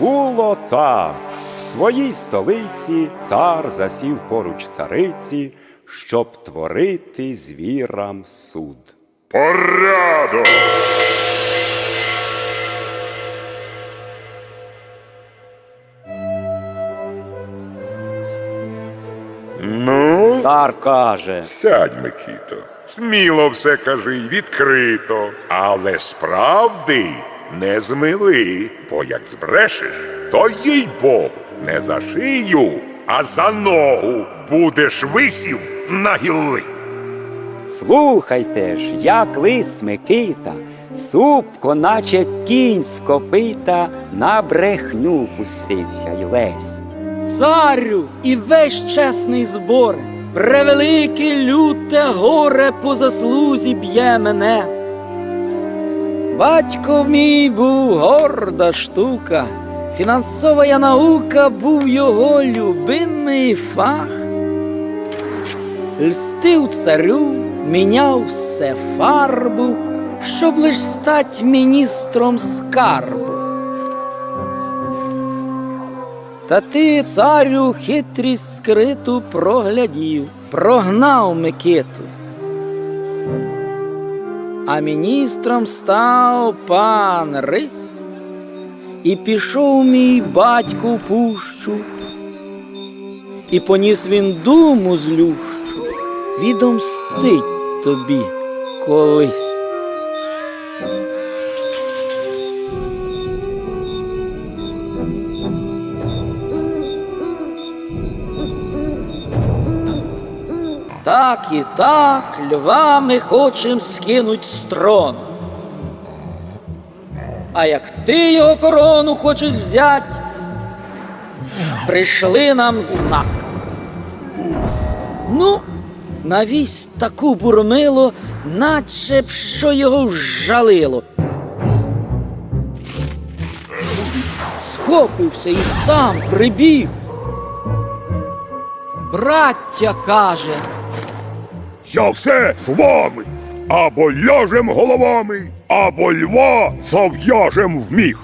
було так. В своїй столиці цар засів поруч цариці, щоб творити звірам суд. Порядок! Ну, Цар каже, сядь, Микіто. Сміло все кажи, відкрито, але справди не змили, бо як збрешеш, то їй Богу не за шию, а за ногу будеш висів на гілли. слухайте ж, як лис Микита, цупко, наче кінь з копита, на брехню пустився й лесть. Царю і весь чесний збор, превелике люте горе по заслузі б'є мене. Батько мій був горда штука, фінансова наука був його любимий фах. Льстив царю, міняв все фарбу, щоб лиш стать міністром скарбу. Та ти, царю, хитрість скриту проглядів, прогнав Микиту. А міністром став пан Рись, і пішов мій батько в пущу, і поніс він думу злющу, відомстить тобі колись. Так і так льва ми хочем скинуть з трону. А як ти його корону хочеш взять, прийшли нам знак. Ну, навісь таку бурмило, наче б що його вжалило. Схопився і сам прибіг. Браття каже. Я все з вами. Або ляжем головами, або льва зав'яжем в міг.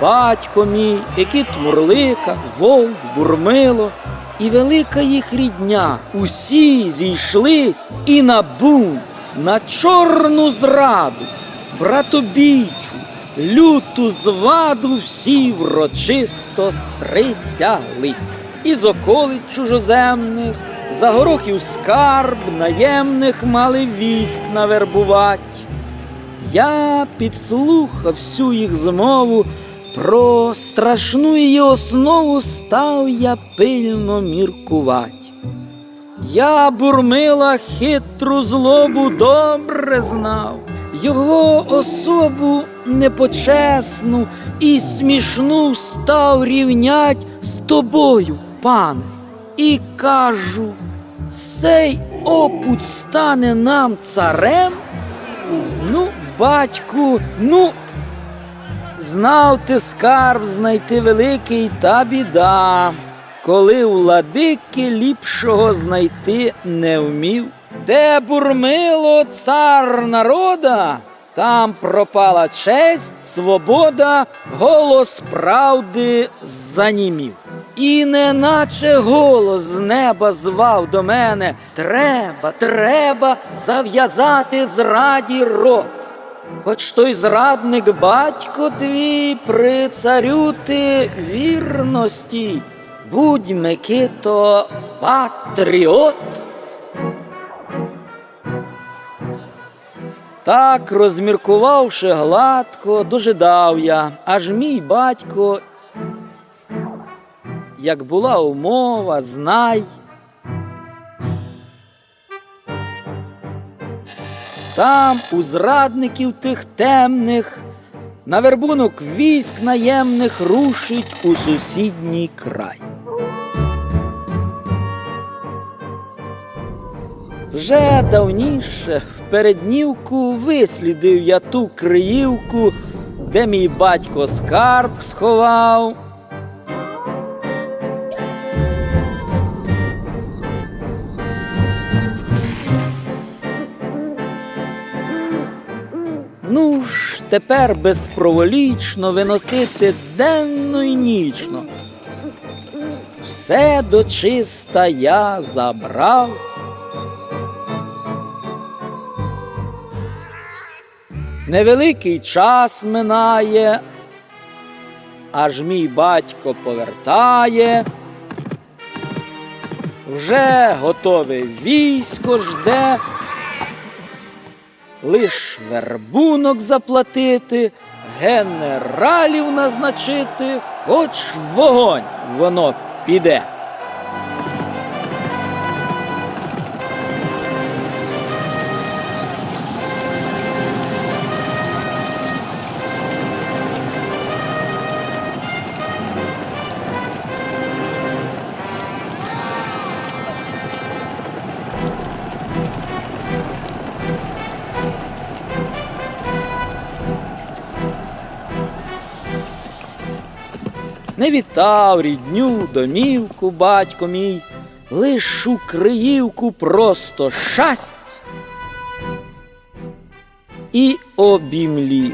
Батько мій, екіт Мурлика, Вовк, Бурмило і велика їх рідня. Усі зійшлись і на бунт, на чорну зраду, братобійчу, люту зваду всі врочисто сприсяглись. Із околиць чужоземних, за горохів скарб наємних мали військ навербувать. Я підслухав всю їх змову, про страшну її основу став я пильно міркувать. Я бурмила хитру злобу добре знав, його особу непочесну і смішну став рівнять з тобою, пане, і кажу, сей опуть стане нам царем. Ну, батьку, ну, знав ти скарб знайти великий та біда, коли у владики ліпшого знайти не вмів. Де бурмило цар народа, там пропала честь, свобода, голос правди занімів. І неначе голос з неба звав до мене Треба, треба зав'язати зраді рот. Хоч той зрадник батько твій при царю ти вірності, будь Микито патріот. Так, розміркувавши гладко, дожидав я, аж мій батько, як була умова, знай. Там, у зрадників тих темних, на вербунок військ наємних рушить у сусідній край. Вже давніше в переднівку вислідив я ту криївку, де мій батько скарб сховав. Ну ж, тепер безпроволічно виносити денно й нічно. Все дочиста я забрав. Невеликий час минає, аж мій батько повертає. Вже готове військо жде, лиш вербунок заплатити, генералів назначити, хоч вогонь воно піде. Не вітав рідню, домівку, батько мій, лиш у Криївку просто шасть і обімлів.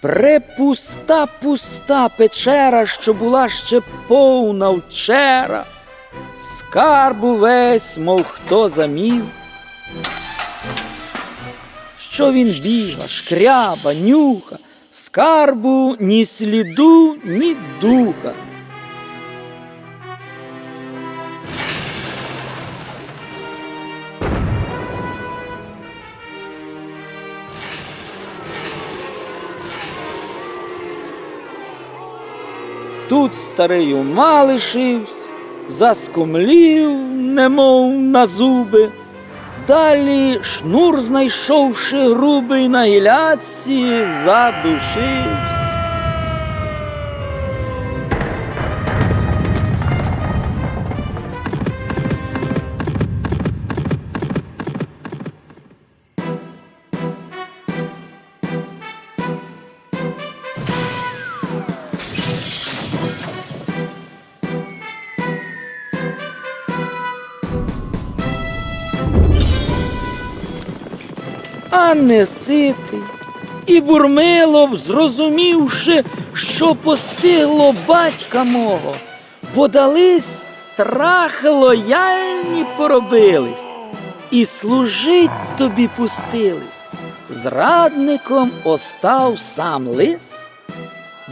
Препуста пуста печера, що була ще повна вчера, скарбу весь, мов хто замів. Що він біга, шкряба, нюха, скарбу ні сліду, ні духа. Тут старий ума лишився, заскомлів, немов на зуби. Далі шнур знайшовши грубий на гіляці, задушився. Не ситий. І Бурмилов, зрозумівши, що постигло батька мого, подались страх лояльні поробились, і служить тобі пустились. Зрадником остав сам лис.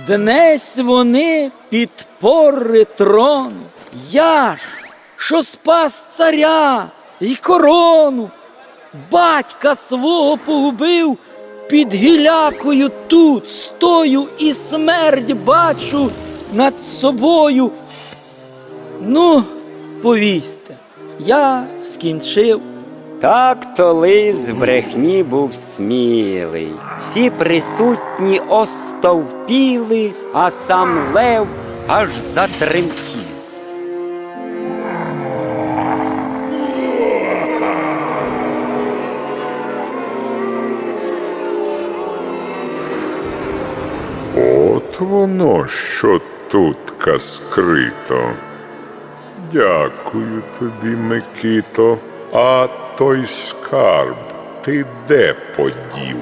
Днесь вони підпори трону. Я ж, що спас царя й корону, батька свого погубив, під гілякою тут стою і смерть бачу над собою. Ну, повісьте, я скінчив. Так то лис в брехні був смілий. Всі присутні остовпіли, а сам лев аж затремтів. Воно, що тутка скрито. Дякую тобі, Микито. А той скарб ти де подів?